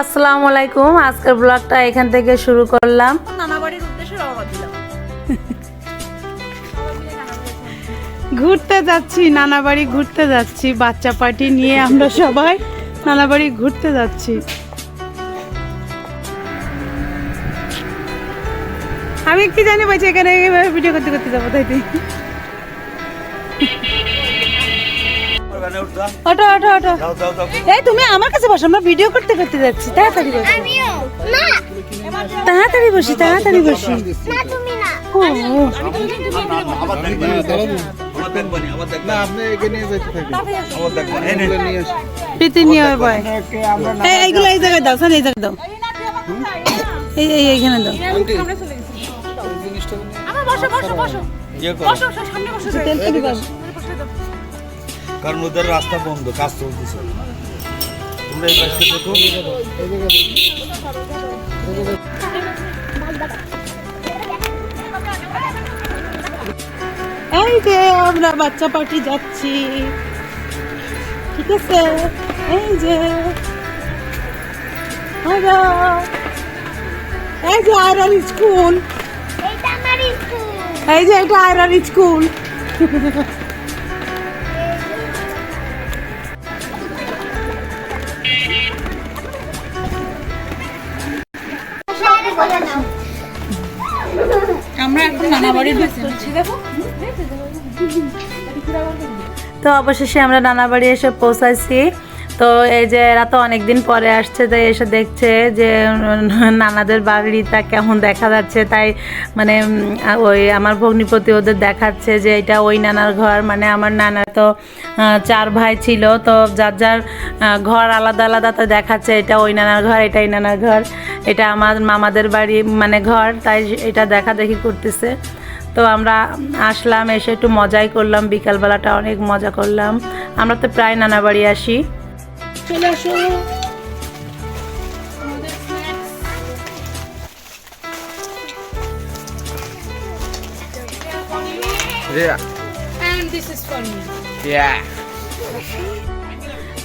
আসসালামু আলাইকুম আজকের ব্লগটা এখান থেকে শুরু করলাম। নানা বাড়ির উদ্দেশ্যে রওনা দিলাম। ঘুরতে যাচ্ছি নানা বাড়ি ঘুরতে যাচ্ছি বাচ্চা পার্টি নিয়ে আমরা সবাই নানা বাড়ি ঘুরতে যাচ্ছি। আমি কি জানি বলছি এখানে ভিডিও করতে করতে যাব তাই অটো অটো এই তুমি আমার কাছে বসো আমরা ভিডিও করতে করতে যাচ্ছি। তাড়াতাড়ি বসি। তাড়াতাড়ি বসি তাড়াতাড়ি বসি। না তুমি না। ও ও। প্রীতি নিয়ে বয়। এইগুলো এই জায়গায় দাও এই জায়গায় দাও। এই এই এইখানে দাও। বসো বসো বসো। বসো বসো, সামনে বসো। কারণ ওদের রাস্তা বন্ধ কাজ চলতেছে। তোমরা এই কাজটা দেখো। এই যে আমরা বাচ্চা পার্টি যাচ্ছি। ঠিক আছে? এই যে। হ্যালো। এই যে আয়রন স্কুল। স্কুল। এই যে এটা আয়রন স্কুল। দেখো। তো অবশেষে আমরা নানা বাড়ি এসে পৌঁছাইছি। তো এই যে এরা তো অনেকদিন পরে আসছে তাই এসে দেখছে যে নানাদের বাড়িটা কেমন দেখা যাচ্ছে। তাই মানে ওই আমার ভগ্নিপতি ওদের দেখাচ্ছে যে এটা ওই নানার ঘর। মানে আমার নানা তো চার ভাই ছিল। তো যার যার ঘর আলাদা আলাদা তো দেখাচ্ছে এটা ওই নানার ঘর এটা এই নানার ঘর। এটা আমার মামাদের বাড়ি মানে ঘর। তাই এটা দেখা দেখি করতেছে। তো আমরা আসলাম এসে একটু মজাই করলাম। বিকালবেলাটা অনেক মজা করলাম। আমরা তো প্রায় নানা বাড়ি আসি। চলে আসো.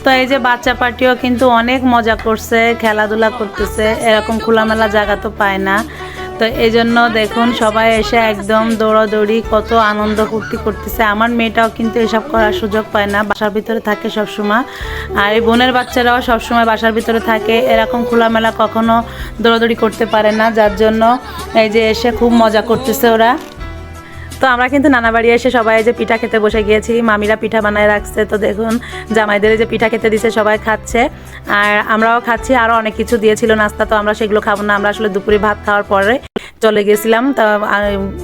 তো এই যে বাচ্চা পার্টিও কিন্তু অনেক মজা করছে খেলাধুলা করতেছে। এরকম খোলামেলা জায়গা তো পায় না। তো এই জন্য দেখুন সবাই এসে একদম দৌড়াদৌড়ি কত আনন্দ ফুর্তি করতেছে। আমার মেয়েটাও কিন্তু এসব করার সুযোগ পায় না, বাসার ভিতরে থাকে সবসময়। আর এই বোনের বাচ্চারাও সবসময় বাসার ভিতরে থাকে, এরকম খোলামেলা কখনো দৌড়াদৌড়ি করতে পারে না, যার জন্য এই যে এসে খুব মজা করতেছে ওরা। তো আমরা কিন্তু নানা বাড়ি এসে সবাই যে পিঠা খেতে বসে গিয়েছি, মামিরা পিঠা বানায় রাখছে। তো দেখুন জামাইদের যে পিঠা খেতে দিছে, সবাই খাচ্ছে। আর আমরাও খাচ্ছি আরও অনেক কিছু দিয়েছিল নাস্তা, তো আমরা সেগুলো খাব না, আমরা আসলে দুপুরে ভাত খাওয়ার পরে। চলে গেছিলাম তা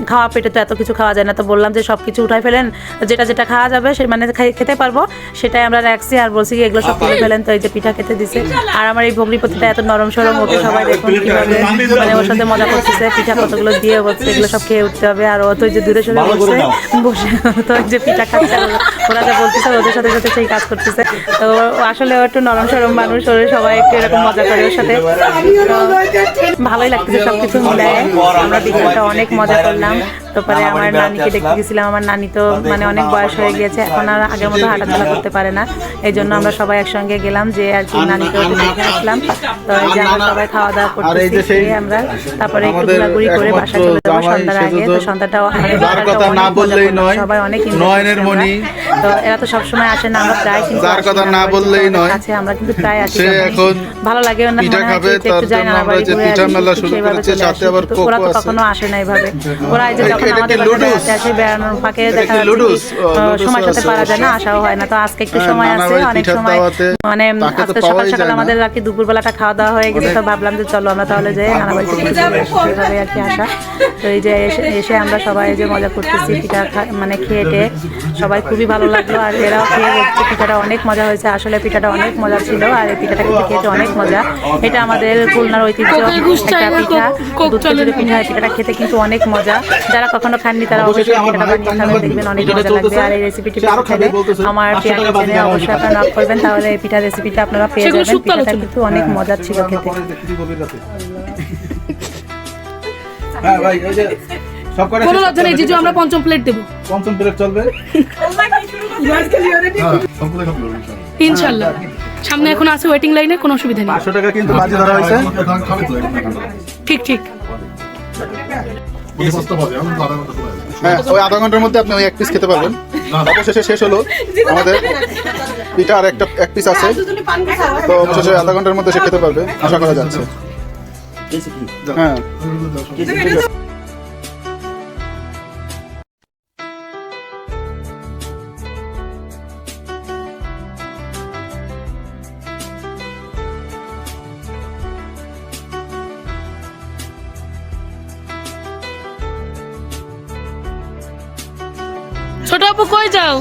খাওয়া পেটে তো এত কিছু খাওয়া যায় না তো বললাম যে সব কিছু উঠাই ফেলেন যেটা যেটা খাওয়া যাবে সে মানে খেতে পারব সেটাই আমরা রাখছি আর বলছি এগুলো সব তুলে ফেলেন তো এই যে পিঠা খেতে দিছে। আর আমার এই ভগ্নিপতিটা এত নরম সরম ওকে সবাই দেখুন কীভাবে মানে ওর সাথে মজা করতেছে পিঠা কতগুলো দিয়ে বলছে এগুলো সব খেয়ে উঠতে হবে আর ও তো যে দূরে সরে বসে বসে তো যে পিঠা খাচ্ছে ওরা যা বলতেছে ওদের সাথে সাথে সেই কাজ করতেছে তো আসলে ও একটু নরম সরম মানুষ ওর সবাই একটু এরকম মজা করে ওর সাথে ভালোই লাগতেছে সবকিছু মিলায়। আমরা বিকেলটা অনেক মজা করলাম তারপরে আমার নানিকে দেখতে গেছিলাম আমার নানি তো মানে অনেক বয়স হয়ে গিয়েছে এখন আর আগের মতো হাঁটাচলা করতে পারে না এই জন্য আমরা সবাই একসঙ্গে গেলাম যে আর কি নানিকে দেখে আসলাম। তো এই যে আমরা সবাই খাওয়া দাওয়া করতেছি আমরা তারপরে একটু ঘোরাঘুরি করে বাসা চলে যাব সন্ধ্যার আগে। তো সন্ধ্যাটাও সবাই অনেক নয়নের করছি তো এরা তো সবসময় আসে না আমরা প্রায় কিন্তু কথা না বললেই নয়। আছে আমরা কিন্তু প্রায় আসি এখন ভালো লাগে না পিঠা মনে হয় খাবে, একটু তার জন্য আমরা যে পিঠা মেলা শুরু চলে সাথে আবার কোকো ওরা তো কখনো আসে না এইভাবে ওরা এই যে এটা কি লুডুস? আসে বেড়ানোর ফাঁকে দেখা লুডুস? ও, আহ, লুডুস সময় সাথে পারা যায় না অবশ্যই। হয় না। তো আজকে একটু হ্যাঁ, সময় আছে অনেক সময় মানে আজকে সকাল সকাল আমাদের আর কি দুপুরবেলাটা খাওয়া দাওয়া হয়ে গেছে তো ভাবলাম যে চলো আমরা তাহলে যাই নানাবাড়ি থেকে ঘুরে আর কি আসা তো এই যে এসে এসে আমরা সবাই যে মজা করতেছি পিঠা মানে খেয়ে সবাই খুবই ভালো লাগল আর এরাও খেয়ে বলছে পিঠাটা অনেক মজা হয়েছে আসলে পিঠাটা অনেক মজা ছিল আর এই পিঠাটা খেতে খেতে অনেক মজা। এটা আমাদের খুলনার ঐতিহ্য একটা পিঠা দুধ পিঠা পিঠাটা খেতে কিন্তু অনেক মজা। যারা কখনো খাননি তারা অবশ্যই পিঠাটা বানিয়ে খাবেন দেখবেন অনেক মজা লাগবে আর এই রেসিপিটি চাইলে আমার কিচেনে অবশ্যই আপনারা নক করবেন তাহলে এই পিঠা রেসিপিটা আপনারা পেয়ে যাবেন পিঠাটা কিন্তু অনেক মজার ছিল খেতে হ্যাঁ ভাই ওই যে সব কোনো লজ্জা নেই জিজু আমরা পঞ্চম প্লেট দেবো পঞ্চম প্লেট চলবে ইনশাল্লাহ সামনে এখন আছে ওয়েটিং লাইনে কোনো অসুবিধা নেই পাঁচশো টাকা কিন্তু বাজি ধরা হয়েছে ঠিক ঠিক হ্যাঁ ওই আধা ঘণ্টার মধ্যে আপনি ওই এক পিস খেতে পারবেন। অবশেষে শেষ হলো আমাদের। পিঠা আর একটা এক পিস আছে। তো অবশেষে আধা ঘণ্টার মধ্যে সে খেতে পারবে। আশা করা যাচ্ছে। হ্যাঁ। ছোট আপু কই যাও?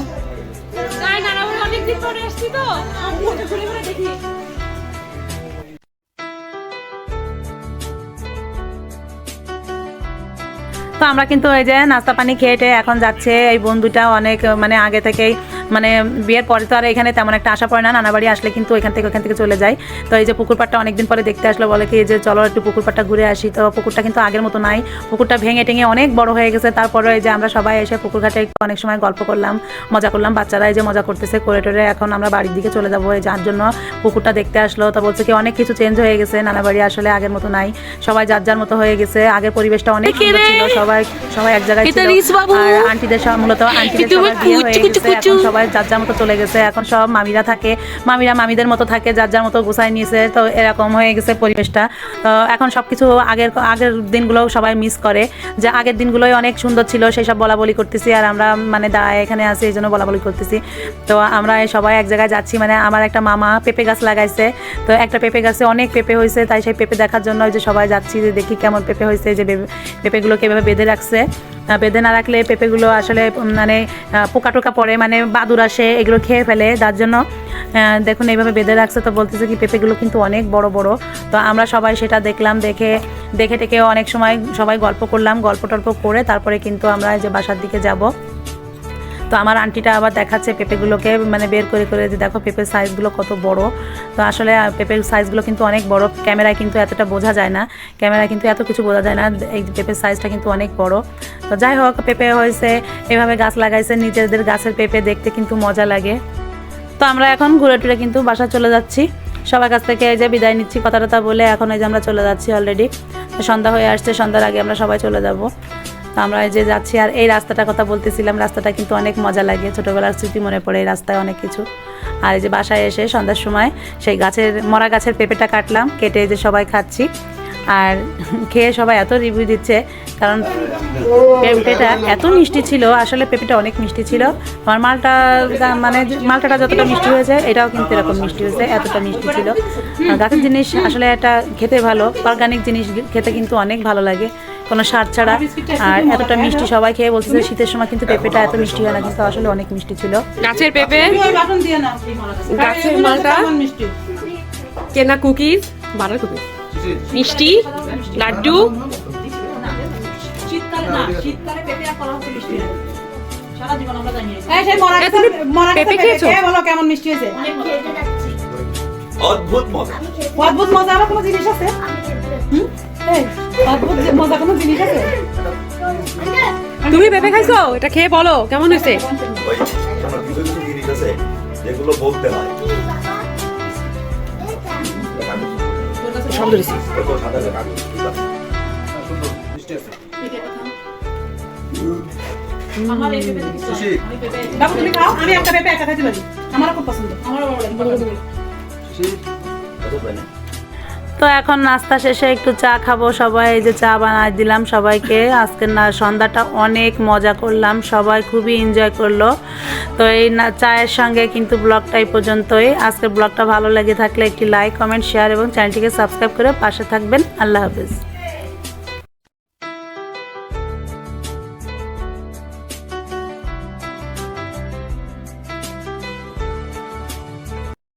তো। আমরা কিন্তু এই যে নাস্তা পানি খেয়ে এখন যাচ্ছে। এই বন্ধুটা অনেক মানে আগে থেকেই মানে বিয়ের পরে তো আর এখানে তেমন একটা আশা পড়ে না। নানা বাড়ি আসলে কিন্তু এখান থেকে ওখান থেকে চলে যায়। তো এই যে পুকুর পাড়টা অনেকদিন পরে দেখতে আসলো বলে কি যে চলো একটু পুকুর পাড়টা ঘুরে আসি। তো পুকুরটা কিন্তু আগের মতো নাই। পুকুরটা ভেঙে টেঙে অনেক বড় হয়ে গেছে। তারপরে এই যে আমরা সবাই এসে পুকুর ঘাটে অনেক সময় গল্প করলাম মজা করলাম। বাচ্চারা এই যে মজা করতেছে করে টোরে এখন আমরা বাড়ির দিকে চলে যাব। এই যার জন্য পুকুরটা দেখতে আসলো তো বলছে কি অনেক কিছু চেঞ্জ হয়ে গেছে। নানা বাড়ি আসলে আগের মতো নাই। সবাই যার যার মতো হয়ে গেছে। আগের পরিবেশটা অনেক সুন্দর ছিল। সবাই সবাই এক জায়গায় ছিল। আর আন্টিদের সব মূলত আন্টিদের সবার বিয়ে হয়ে গেছে। এখন কুচু। সবাই যার যার মতো চলে গেছে। এখন সব মামিরা থাকে। মামিরা মামিদের মতো থাকে, যার যার মতো গুছাই নিয়েছে। তো এরকম হয়ে গেছে পরিবেশটা। তো এখন সব কিছু আগের আগের দিনগুলো সবাই মিস করে। যে আগের দিনগুলোই অনেক সুন্দর ছিল, সেই সব বলা বলি করতেছি। আর আমরা মানে দাঁড়ায় এখানে আছি, এই জন্য বলা বলি করতেছি। তো আমরা সবাই এক জায়গায় যাচ্ছি। মানে আমার একটা মামা পেঁপে গাছ লাগাইছে। তো একটা পেঁপে গাছে অনেক পেঁপে হয়েছে। তাই সেই পেঁপে দেখার জন্য ওই যে সবাই যাচ্ছি যে দেখি কেমন পেঁপে হয়েছে, যে পেঁপে- পেঁপেগুলো কীভাবে বেঁধে রাখছে। বেঁধে না রাখলে পেঁপেগুলো আসলে মানে পোকা টোকা পড়ে মানে বাদুর আসে, এগুলো খেয়ে ফেলে। যার জন্য দেখুন, এইভাবে বেঁধে রাখছে তো বলতেছে কি, পেঁপেগুলো কিন্তু অনেক বড় বড়। তো আমরা সবাই সেটা দেখলাম, দেখে দেখে টেকে অনেক সময় সবাই গল্প করলাম গল্প টল্প করে তারপরে কিন্তু আমরা যে বাসার দিকে যাব। তো আমার আন্টিটা আবার দেখাচ্ছে পেঁপেগুলোকে মানে বের করে করে যে দেখো পেঁপের সাইজগুলো কত বড়। তো আসলে পেঁপের সাইজগুলো কিন্তু অনেক বড়। ক্যামেরায় কিন্তু এতটা বোঝা যায় না। ক্যামেরায় কিন্তু এত কিছু বোঝা যায় না। এই পেঁপের সাইজটা কিন্তু অনেক বড়। তো যাই হোক, পেঁপে হয়েছে, এভাবে গাছ লাগাইছে। নিজেদের গাছের পেঁপে দেখতে কিন্তু মজা লাগে। তো আমরা এখন ঘুরে টুরে কিন্তু বাসা চলে যাচ্ছি। সবার কাছ থেকে এই যে বিদায় নিচ্ছি কথা টথা বলে, এখন এই যে আমরা চলে যাচ্ছি অলরেডি সন্ধ্যা হয়ে আসছে, সন্ধ্যার আগে আমরা সবাই চলে যাব। তো আমরা এই যে যাচ্ছি, আর এই রাস্তাটার কথা বলতেছিলাম, রাস্তাটা কিন্তু অনেক মজা লাগে। ছোটোবেলার স্মৃতি মনে পড়ে এই রাস্তায় অনেক কিছু। আর এই যে বাসায় এসে সন্ধ্যার সময় সেই গাছের, মরা গাছের পেঁপেটা কাটলাম, কেটে যে সবাই খাচ্ছি। আর খেয়ে সবাই এত রিভিউ দিচ্ছে, কারণ পেঁপেটা এত মিষ্টি ছিল, আসলে পেঁপেটা অনেক মিষ্টি ছিল। আমার মালটা মানে মালটাটা যতটা মিষ্টি হয়েছে, এটাও কিন্তু এরকম মিষ্টি হয়েছে, এতটা মিষ্টি ছিল। গাছের জিনিস আসলে এটা খেতে ভালো অর্গানিক জিনিস খেতে কিন্তু অনেক ভালো লাগে। কোনো সার ছাড়া। আর এতটা মিষ্টি সবাই খেয়ে বলছে যে শীতের সময় কিন্তু পেঁপেটা এত মিষ্টি হয় না কিন্তু আসলে অনেক মিষ্টি ছিল। গাছের পেঁপে। গাছের মালটা? কেনা কুকিজ কুকিজ। মিষ্টি লাড্ডু? শীতকালে পেঁপে আর কলা হচ্ছে মিষ্টি। সারা জীবন আমরা জানি এই সেই মরা এ, গাছের- তুমি মরা গাছের পেঁপে পেঁপে খেয়েছো? খেয়ে বলো কেমন মিষ্টি হয়েছে। খেতে যাচ্ছি অদ্ভুত মজা। অদ্ভুত মজা আবার কোনো জিনিস আছে? তুমি পেঁপে খাইছো? এটা খেয়ে বলো কেমন হয়েছে? আমার যেগুলো বলতে হয়। আমার খুব পছন্দ। আমারও তো এখন নাস্তা শেষে একটু চা খাব। সবাই এই যে চা বানাই দিলাম সবাইকে। আজকের না, সন্ধ্যাটা অনেক মজা করলাম। সবাই খুবই এনজয় করল। তো এই না, চায়ের সঙ্গে কিন্তু ব্লগটা এই পর্যন্তই। আজকের ব্লগটা ভালো লেগে থাকলে একটি লাইক কমেন্ট শেয়ার এবং চ্যানেলটিকে সাবস্ক্রাইব করে পাশে থাকবেন। আল্লাহ হাফিজ।